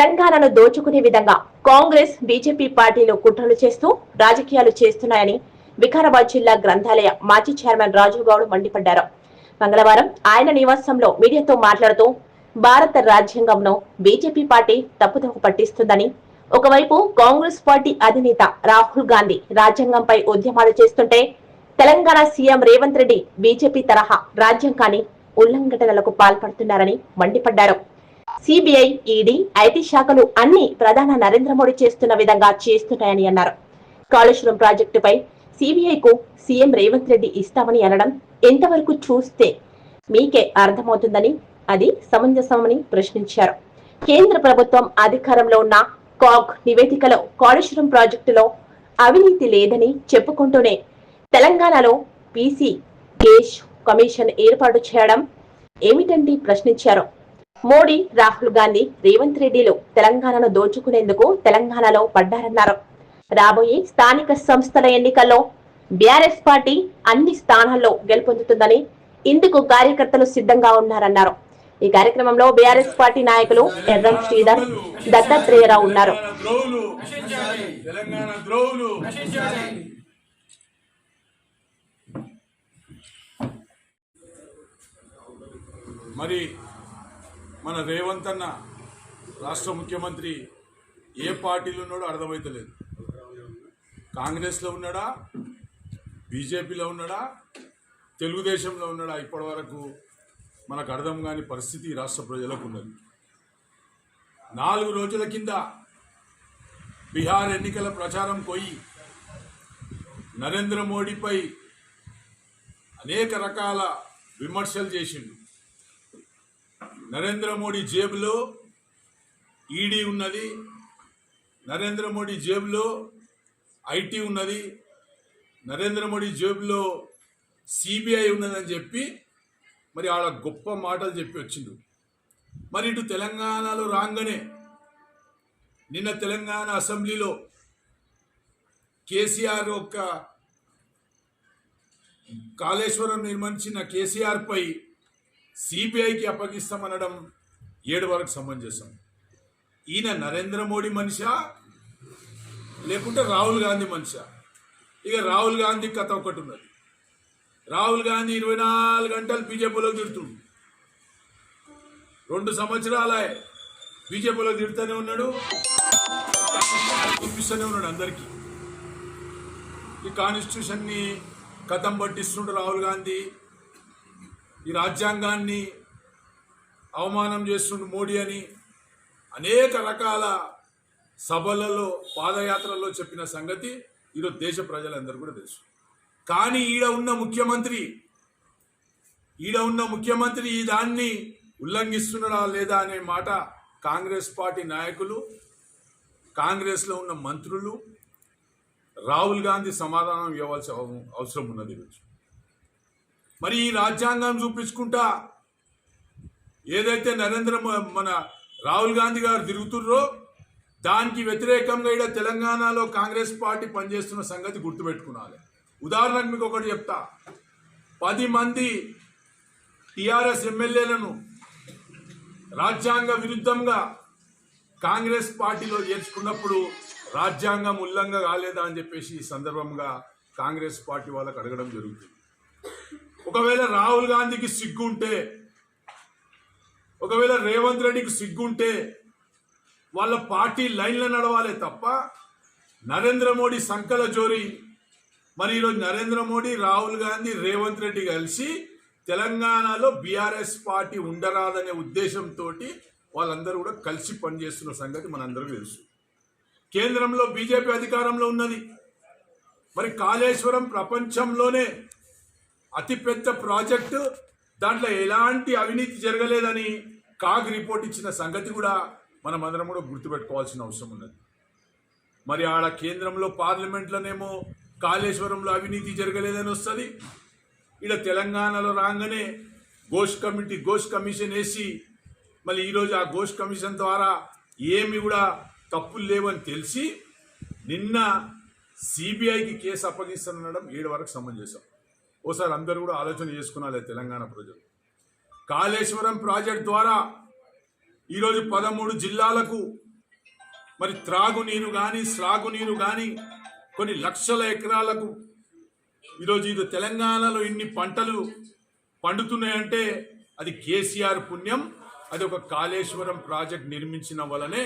తెలంగాణను దోచుకునే విధంగా కాంగ్రెస్ బీజేపీ పార్టీలు కుట్రలు చేస్తూ రాజకీయాలు చేస్తున్నాయని వికారాబాద్ జిల్లా గ్రంథాలయ మాజీ చైర్మన్ రాజుగౌడ్ మండిపడ్డారు. మంగళవారం ఆయన నివాసంలో మీడియాతో మాట్లాడుతూ భారత రాజ్యాంగంను బీజేపీ పార్టీ తప్పుదోవ పట్టిస్తుందని ఒకవైపు కాంగ్రెస్ పార్టీ అధినేత రాహుల్ గాంధీ రాజ్యాంగంపై ఉద్యమాలు చేస్తుంటే తెలంగాణ సీఎం రేవంత్ రెడ్డి బీజేపీ తరహా రాజ్యాంగాన్ని ఉల్లంఘనలకు పాల్పడుతున్నారని మండిపడ్డారు. సిబిఐ ఈడీ ఐటీ శాఖలు అన్ని ప్రధాన నరేంద్ర మోడీ చేస్తున్న విధంగా చేస్తున్నాయని అన్నారు. కాళేశ్వరం ప్రాజెక్టుపై సిబిఐకు సీఎం రేవంత్ రెడ్డి ఇస్తామని అనడం ఎంతవరకు చూస్తే మీకే అర్థమవుతుందని అది సమంజసమని ప్రశ్నించారు. కేంద్ర ప్రభుత్వం అధికారంలో ఉన్న కాగ్ నివేదికలో కాళేశ్వరం ప్రాజెక్టులో అవినీతి లేదని చెప్పుకుంటూనే తెలంగాణలో పీసీ గేష్ కమిషన్ ఏర్పాటు చేయడం ఏమిటండి ప్రశ్నించారు. మోడీ రాహుల్ గాంధీ రేవంత్ రెడ్డిలు తెలంగాణను దోచుకునేందుకు తెలంగాణలో పడ్డారన్నారు. రాబోయే స్థానిక సంస్థల ఎన్నికల్లో బీఆర్ఎస్ పార్టీ అన్ని స్థానాల్లో గెలుపొందుతుందని ఇందుకు కార్యకర్తలు సిద్ధంగా ఉన్నారన్నారు. ఈ కార్యక్రమంలో బీఆర్ఎస్ పార్టీ నాయకులు ఎర్రం శ్రీధర్ దత్తాత్రేయరావు ఉన్నారు. మరి మన రేవంత్ అన్న రాష్ట్ర ముఖ్యమంత్రి ఏ పార్టీలో ఉన్నాడో అర్థమవుతలేదు కాంగ్రెస్లో ఉన్నాడా? బీజేపీలో ఉన్నాడా? తెలుగుదేశంలో ఉన్నాడా? ఇప్పటి వరకు మనకు అర్థం కాని పరిస్థితి ఈ రాష్ట్ర ప్రజలకు ఉన్నది. నాలుగు రోజుల కింద బీహార్ ఎన్నికల ప్రచారం పోయి నరేంద్ర మోడీపై అనేక రకాల విమర్శలు చేసిండు. నరేంద్ర మోడీ జేబులో ఈడీ ఉన్నది నరేంద్ర మోడీ జేబులో ఐటీ ఉన్నది నరేంద్ర మోడీ జేబులో సిబిఐ ఉన్నదని చెప్పి మరి ఆడ గొప్ప మాటలు చెప్పి వచ్చిండు మరి ఇటు తెలంగాణలో రాగానే నిన్న తెలంగాణ అసెంబ్లీలో కేసీఆర్ యొక్క కాళేశ్వరం నిర్మించిన కేసీఆర్పై సిబిఐకి అప్పగిస్తామనడం ఏడు వరకు సమంజసం ఈయన నరేంద్ర మోడీ మనిషా? లేకుంటే రాహుల్ గాంధీ మనిషా? ఇక రాహుల్ గాంధీ కథ ఒకటి ఉన్నది. రాహుల్ గాంధీ ఇరవై నాలుగు గంటలు బీజేపీలో తిడుతుండు. రెండు సంవత్సరాలే బీజేపీలో తిడుతూనే ఉన్నాడు. చూపిస్తూనే ఉన్నాడు అందరికీ. ఈ కాన్స్టిట్యూషన్ని కథం పట్టిస్తుండు రాహుల్ గాంధీ. ఈ రాజ్యాంగాన్ని అవమానం చేస్తుండు మోడీ అని అనేక రకాల సభలలో పాదయాత్రల్లో చెప్పిన సంగతి ఈరోజు దేశ ప్రజలందరూ కూడా తెలుసు. కానీ ఈడ ఉన్న ముఖ్యమంత్రి ఈడ ఉన్న ముఖ్యమంత్రి ఈ దాన్ని ఉల్లంఘిస్తున్నాడా లేదా అనే మాట కాంగ్రెస్ పార్టీ నాయకులు కాంగ్రెస్లో ఉన్న మంత్రులు రాహుల్ గాంధీ సమాధానం ఇవ్వాల్సిన అవసరం ఉన్నది ఈరోజు. మరి ఈ రాజ్యాంగం చూపించుకుంటా ఏదైతే నరేంద్ర మన రాహుల్ గాంధీ గారు తిరుగుతుర్రో దానికి వ్యతిరేకంగా ఇక్కడ తెలంగాణలో కాంగ్రెస్ పార్టీ పనిచేస్తున్న సంగతి గుర్తుపెట్టుకున్నాలి ఉదాహరణకు మీకు ఒకటి చెప్తా. పది మంది టిఆర్ఎస్ ఎమ్మెల్యేలను రాజ్యాంగ విరుద్ధంగా కాంగ్రెస్ పార్టీలో చేర్చుకున్నప్పుడు రాజ్యాంగం ఉల్లంఘ కాలేదా అని చెప్పేసి ఈ సందర్భంగా కాంగ్రెస్ పార్టీ వాళ్ళకు అడగడం జరుగుతుంది. ఒకవేళ రాహుల్ గాంధీకి సిగ్గుంటే ఒకవేళ రేవంత్ రెడ్డికి సిగ్గుంటే వాళ్ళ పార్టీ లైన్లో నడవాలే తప్ప నరేంద్ర మోడీ సంకల జోరి. మరి ఈరోజు నరేంద్ర మోడీ రాహుల్ గాంధీ రేవంత్ రెడ్డి కలిసి తెలంగాణలో బీఆర్ఎస్ పార్టీ ఉండరాదనే ఉద్దేశంతో వాళ్ళందరూ కూడా కలిసి పనిచేస్తున్న సంగతి మనందరికీ తెలుసు. కేంద్రంలో బీజేపీ అధికారంలో ఉన్నది. మరి కాళేశ్వరం ప్రపంచంలోనే అతిపెద్ద ప్రాజెక్టు. దాంట్లో ఎలాంటి అవినీతి జరగలేదని కాగ్ రిపోర్ట్ ఇచ్చిన సంగతి కూడా మనం అందరం కూడా గుర్తుపెట్టుకోవాల్సిన అవసరం ఉన్నది. మరి ఆడ కేంద్రంలో పార్లమెంట్లోనేమో కాళేశ్వరంలో అవినీతి జరగలేదని వస్తుంది. ఇక్కడ తెలంగాణలో రాగానే ఘోష్ కమిటీ గోష్ కమిషన్ వేసి మళ్ళీ ఈరోజు ఆ గోష్ కమిషన్ ద్వారా ఏమి కూడా తప్పులు లేవని తెలిసి నిన్న సిబిఐకి కేసు అప్పగిస్తానడం ఏడు వరకు సమంజసం. ఓసారి అందరూ కూడా ఆలోచన చేసుకున్నాలే తెలంగాణ ప్రజలు. కాళేశ్వరం ప్రాజెక్ట్ ద్వారా ఈరోజు పదమూడు జిల్లాలకు మరి త్రాగునీరు కానీ సాగునీరు కానీ కొన్ని లక్షల ఎకరాలకు ఈరోజు ఇది తెలంగాణలో ఇన్ని పంటలు పండుతున్నాయంటే అది కేసీఆర్ పుణ్యం. అది ఒక కాళేశ్వరం ప్రాజెక్ట్ నిర్మించిన వలనే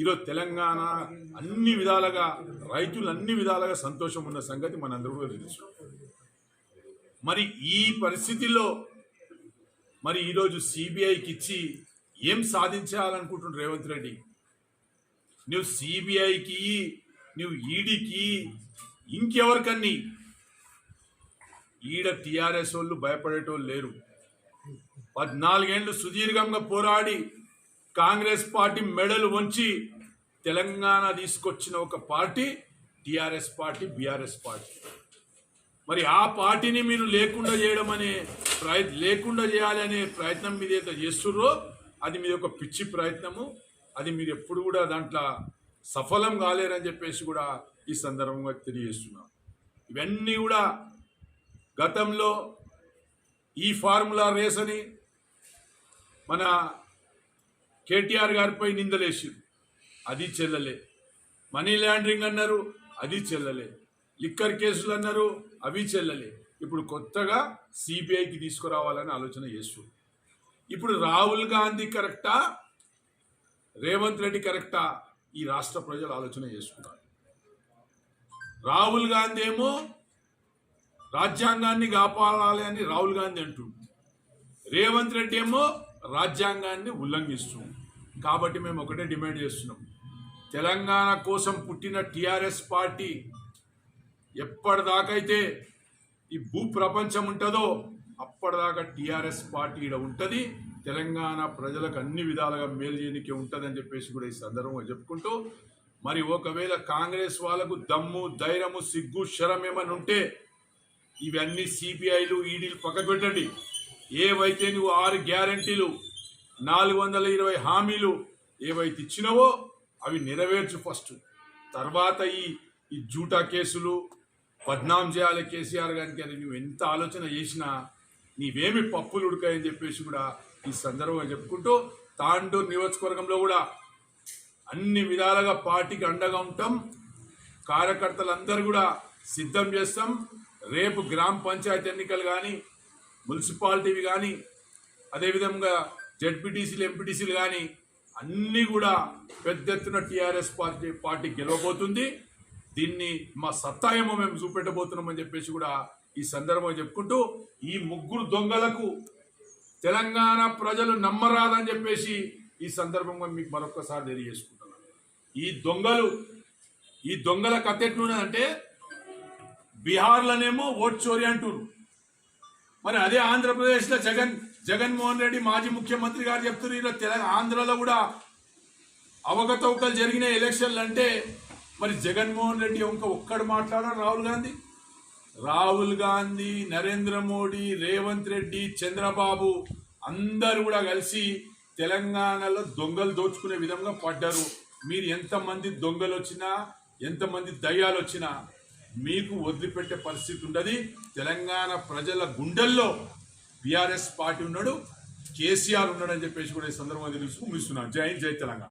ఈరోజు తెలంగాణ అన్ని విధాలుగా రైతులు అన్ని విధాలుగా సంతోషం ఉన్న సంగతి మనందరూ తెలుసు. మరి ఈ పరిస్థితిలో మరి ఈరోజు సిబిఐకి ఇచ్చి ఏం సాధించాలనుకుంటున్నాడు రేవంత్ రెడ్డి? నువ్వు సిబిఐకి నువ్వు ఈడీకి ఇంకెవరికన్నీ? ఈడ టిఆర్ఎస్ వాళ్ళు భయపడేటోళ్ళు లేరు. పద్నాలుగేళ్ళు సుదీర్ఘంగా పోరాడి కాంగ్రెస్ పార్టీ మెడలు వంచి తెలంగాణ తీసుకొచ్చిన ఒక party TRS party BRS party. మరి ఆ పార్టీని మీరు లేకుండా చేయడం అనే ప్రయత్ లేకుండా చేయాలి అనే ప్రయత్నం మీద ఏదైతే చేస్తుర్రో అది మీ యొక్క పిచ్చి ప్రయత్నము. అది మీరు ఎప్పుడు కూడా దాంట్లో సఫలం కాలేరని చెప్పేసి కూడా ఈ సందర్భంగా తెలియజేస్తున్నాం. ఇవన్నీ కూడా గతంలో ఈ ఫార్ములా రేస్ అని మన కేటీఆర్ గారిపై నిందలేసారు అది చెల్లలే. మనీ లాండరింగ్ అన్నారు అది చెల్లలే. లిక్కర్ కేసులు అన్నారు అవి చెల్లలే. ఇప్పుడు కొత్తగా సిబిఐకి తీసుకురావాలని ఆలోచన చేస్తారు ఇప్పుడు రాహుల్ గాంధీ కరెక్టా? రేవంత్ రెడ్డి కరెక్టా? ఈ రాష్ట్ర ప్రజలు ఆలోచన చేసుకున్నారు. రాహుల్ గాంధీ ఏమో రాజ్యాంగాన్ని కాపాడాలి అని రాహుల్ గాంధీ అంటుండు. రేవంత్ రెడ్డి ఏమో రాజ్యాంగాన్ని ఉల్లంఘిస్తుంది కాబట్టి మేము ఒకటే డిమాండ్ చేస్తున్నాం. తెలంగాణ కోసం పుట్టిన టిఆర్ఎస్ పార్టీ ఎప్పటిదాకైతే ఈ భూ ప్రపంచం ఉంటుందో అప్పటిదాకా టీఆర్ఎస్ పార్టీ ఈడ ఉంటుంది. తెలంగాణ ప్రజలకు అన్ని విధాలుగా మేలు చేయడానికి ఉంటుందని చెప్పేసి కూడా ఈ సందర్భంగా చెప్పుకుంటూ మరి ఒకవేళ కాంగ్రెస్ వాళ్ళకు దమ్ము ధైర్యము సిగ్గు శరం ఏమని ఉంటే ఇవన్నీ సిపిఐలు ఈడీలు పక్కకు పెట్టండి ఏవైతే నువ్వు ఆరు గ్యారంటీలు నాలుగు వందల ఇరవై హామీలు ఏవైతే ఇచ్చినావో అవి నెరవేర్చు ఫస్ట్. తర్వాత ఈ ఈ జూటా కేసులు బద్నాం చేయాలి కేసీఆర్ గారికి అది నువ్వు ఎంత ఆలోచన చేసినా నీవేమి పప్పులు ఉడకాయని చెప్పేసి కూడా ఈ సందర్భంగా చెప్పుకుంటూ తాండూరు నియోజకవర్గంలో కూడా అన్ని విధాలుగా పార్టీకి అండగా ఉంటాం. కార్యకర్తలందరూ కూడా సిద్ధం చేస్తాం. రేపు గ్రామ పంచాయతీ ఎన్నికలు కానీ మున్సిపాలిటీవి కానీ అదేవిధంగా జడ్పీటీసీలు ఎంపీటీసీలు కానీ అన్నీ కూడా పెద్ద ఎత్తున టీఆర్ఎస్ పార్టీ పార్టీ గెలవబోతుంది. దీన్ని మా సత్తాయేమో మేము చూపెట్టబోతున్నామని చెప్పేసి కూడా ఈ సందర్భంగా చెప్పుకుంటూ ఈ ముగ్గురు దొంగలకు తెలంగాణ ప్రజలు నమ్మరాదని చెప్పేసి ఈ సందర్భంగా మీకు మరొకసారి తెలియజేసుకుంటున్నాను. ఈ దొంగలు ఈ దొంగల కథ ఎట్లున్నదంటే బీహార్లోనేమో ఓట్ చోరీ అంటున్నారు మరి అదే ఆంధ్రప్రదేశ్లో జగన్ జగన్మోహన్ రెడ్డి మాజీ ముఖ్యమంత్రి గారు చెప్తున్నారు ఇలా తెలంగాణ ఆంధ్రలో కూడా అవకతవకలు జరిగిన ఎలక్షన్లు అంటే మరి జగన్మోహన్ రెడ్డి ఇంకా ఒక్కడు మాట్లాడారు? రాహుల్ గాంధీ? రాహుల్ గాంధీ నరేంద్ర మోడీ రేవంత్ రెడ్డి చంద్రబాబు అందరూ కూడా కలిసి తెలంగాణలో దొంగలు దోచుకునే విధంగా పడ్డారు. మీరు ఎంతమంది దొంగలు వచ్చినా ఎంతమంది దయ్యాలు వచ్చినా మీకు వదిలిపెట్టే పరిస్థితి ఉండదు. తెలంగాణ ప్రజల గుండెల్లో బీఆర్ఎస్ పార్టీ ఉన్నాడు కేసీఆర్ ఉన్నాడని చెప్పేసి కూడా ఈ సందర్భంగా తెలుసు ముగిస్తున్నాను. జై జై తెలంగాణ.